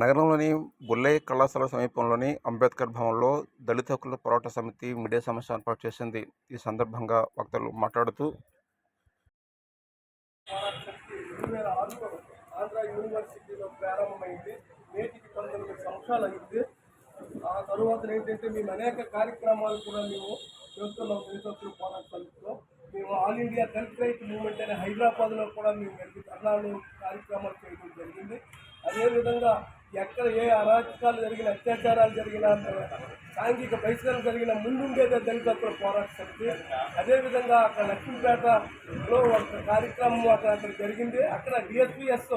నగరంలోని బుల్లయ్య కళాశాల సమీపంలోని అంబేద్కర్ భవన్లో దళిత హక్కుల పోరాట సమితి మీడియా సమావేశం ఏర్పాటు చేసింది. ఈ సందర్భంగా వక్తలు మాట్లాడుతూ ఆంధ్ర యూనివర్సిటీలో ప్రారంభమైంది. నేటికి పంతొమ్మిది సంవత్సరాలు అయింది ఆ తరువాత ఏంటంటే మేము అనేక కార్యక్రమాలు కూడా మేము చేస్తున్నాం. పోరాట సమితిలో. మేము all India Dalit right movement అనే హైదరాబాద్లో కూడా మేము వెళ్ళి ధర్నాలు కార్యక్రమాలు చేయడం జరిగింది. అదేవిధంగా ఎక్కడ ఏ అరాచకాలు జరిగిన అత్యాచారాలు జరిగిన సాంఘిక బహిష్కరణ జరిగిన ముందుండేదే దళిత అక్కడ పోరాట శక్తి. అదేవిధంగా అక్కడ లక్ష్మీపేటలో ఒక కార్యక్రమం అక్కడ అక్కడ జరిగింది. అక్కడ డిఎస్పిఎస్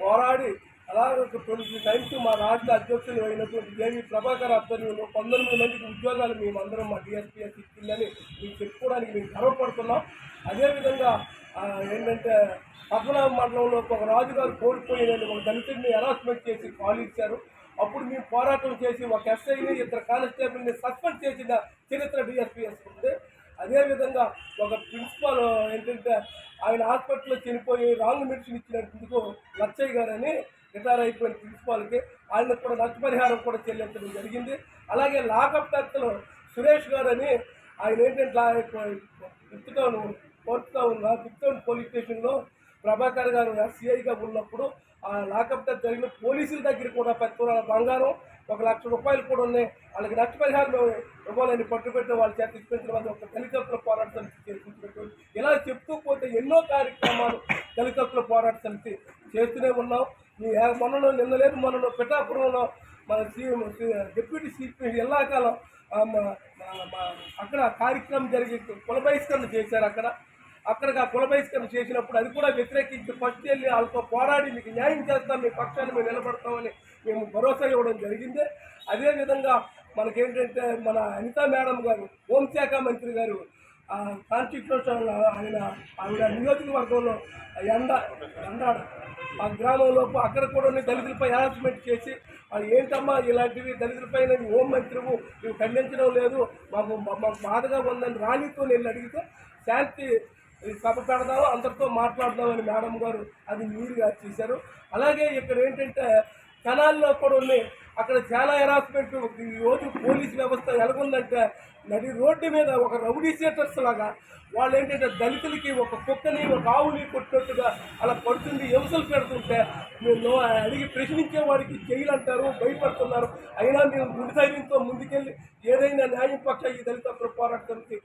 పోరాడి అలాగే ట్వంటీ టైమ్స్ మా రాష్ట్ర అధ్యక్షులు అయినటువంటి దేవి ప్రభాకర్ ఆధ్వర్యంలో పంతొమ్మిది మందికి ఉద్యోగాలు మేమందరం మా డిఎస్పిఎస్ ఇచ్చిందని మీకు చెప్పుకోవడానికి మేము గర్వపడుతున్నాం. అదేవిధంగా ఏంటంటే పద్మనాభ మండలంలో ఒక రాజుగారు కోల్పోయినని ఒక దళితుడిని హెరాస్మెంట్ చేసి కాల్ ఇచ్చారు. అప్పుడు మేము పోరాటం చేసి ఒక ఎస్ఐని ఇద్దరు కానిస్టేబుల్ని సస్పెండ్ చేసిన చరిత్ర డిఎస్పీఎస్ ఉంది. అదేవిధంగా ఒక ప్రిన్సిపాల్ ఏంటంటే ఆయన హాస్పిటల్లో చనిపోయి రాంగ్ మెడిసిన్ ఇచ్చినందుకు లచ్చయ్య గారని రిటైర్ అయిపోయిన ప్రిన్సిపాల్కి ఆయనకు కూడా నష్టపరిహారం కూడా చెల్లించడం జరిగింది. అలాగే లాకప్ టర్త్లో సురేష్ గారని ఆయన ఏంటంటే ఫిఫ్త్ కోర్టులో ఉన్న టౌన్ పోలీస్ స్టేషన్లో ప్రభాకర్ గారు సిఐగా ఉన్నప్పుడు ఆ లాకప్ జరిగిన పోలీసుల దగ్గర కూడా పది తులాల బంగారం ఒక లక్ష రూపాయలు కూడా ఉన్నాయి. వాళ్ళకి నష్టపరిహారం ఇవ్వాలని పట్టుబెట్టిన వాళ్ళ చేత ఇప్పించడం వల్ల ఒక దళితుల పోరాట సమితి చేసినటువంటి ఇలా చెప్తూ పోతే ఎన్నో కార్యక్రమాలు దళితుల పోరాట సమితి చేస్తూనే ఉన్నాం. మీ మొన్నలో నిన్న లేదు మొన్నలో పిఠాపురంలో మన సీఎం డిప్యూటీ సీపీ ఎల్లాకాలం అక్కడ కార్యక్రమం జరిగి కుల బహిష్కరణ చేశారు అక్కడ. అక్కడికి ఆ కుల బహిష్కరణ చేసినప్పుడు అది కూడా వ్యతిరేకించి ఫస్ట్ వెళ్ళి వాళ్ళతో పోరాడి మీకు న్యాయం చేస్తాం మీ పక్షాన్ని మేము నిలబడతామని మేము భరోసా ఇవ్వడం జరిగింది. అదేవిధంగా మనకేంటంటే మన అనితా మేడం గారు హోంశాఖ మంత్రి గారు కాన్స్టిట్యూషన్ ఆయన ఆవిడ నియోజకవర్గంలో ఎండ ఎండాడ ఆ గ్రామంలో అక్కడ కూడా ఉన్న దళితులపై హెరాస్మెంట్ చేసి ఏంటమ్మా ఇలాంటివి? దళితులపై హోం మంత్రివు నువ్వు ఖండించడం లేదు మాకు మాకు బాధగా ఉందని రాణితో నేను అడిగితే శాంతి సభ అందరితో మాట్లాడదామని మేడం గారు అది మీరుగా చేశారు. అలాగే ఇక్కడ ఏంటంటే కణాల్లో కూడా ఉన్నాయి అక్కడ చాలా హెరాస్మెంట్ ఈ రోజు పోలీస్ వ్యవస్థ ఎలాగుందంటే నది రోడ్డు మీద ఒక రౌడీ సీటర్స్ లాగా వాళ్ళు ఏంటంటే దళితులకి ఒక కుక్కని ఒక ఆవుని కొట్టినట్టుగా అలా పడుతుంది హింసలు పెడుతుంటే మేము అడిగి ప్రశ్నించే వాడికి జైలు అంటారు భయపడుతున్నారు. అయినా మేము గుడి ధైర్యంతో ముందుకెళ్ళి ఏదైనా న్యాయం పక్ష ఈ దళిత పోరాటానికి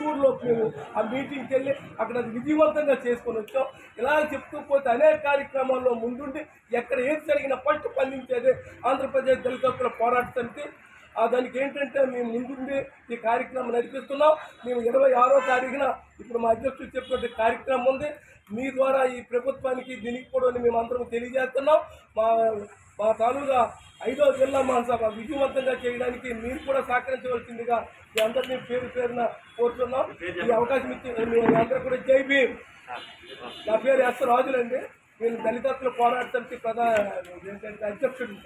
మేము మేము ఆ మీటింగ్కి వెళ్ళి అక్కడ విజయవంతంగా చేసుకొని వచ్చాం. ఇలా చెప్తూ పోతే అనేక కార్యక్రమాల్లో ముందుండి ఎక్కడ ఏది జరిగినా ఫస్ట్ స్పందించేది ఆంధ్రప్రదేశ్ దళిత హక్కుల పోరాట సమితి. దానికి ఏంటంటే మేము ముందుండి ఈ కార్యక్రమం నడిపిస్తున్నాం. మేము ఇరవై ఆరో తారీఖున ఇప్పుడు మా అధ్యక్షుడు చెప్పినటువంటి కార్యక్రమం ఉంది. మీ ద్వారా ఈ ప్రభుత్వానికి దీనికి కూడా మేము అందరం తెలియజేస్తున్నాం. మా మా తాలూగా ఐదో జిల్లా మహాసభ విజయవంతంగా చేయడానికి మీరు కూడా సహకరించవలసిందిగా మీ అందరినీ పేరు పేరున కోరుతున్నాం. ఈ అవకాశం ఇచ్చి మీ అందరూ కూడా జై భీమ్. నా పేరు ఎస్ రాజులండి నేను దళితత్వ పోరాట సమితి ప్రధాన అధ్యక్షుడు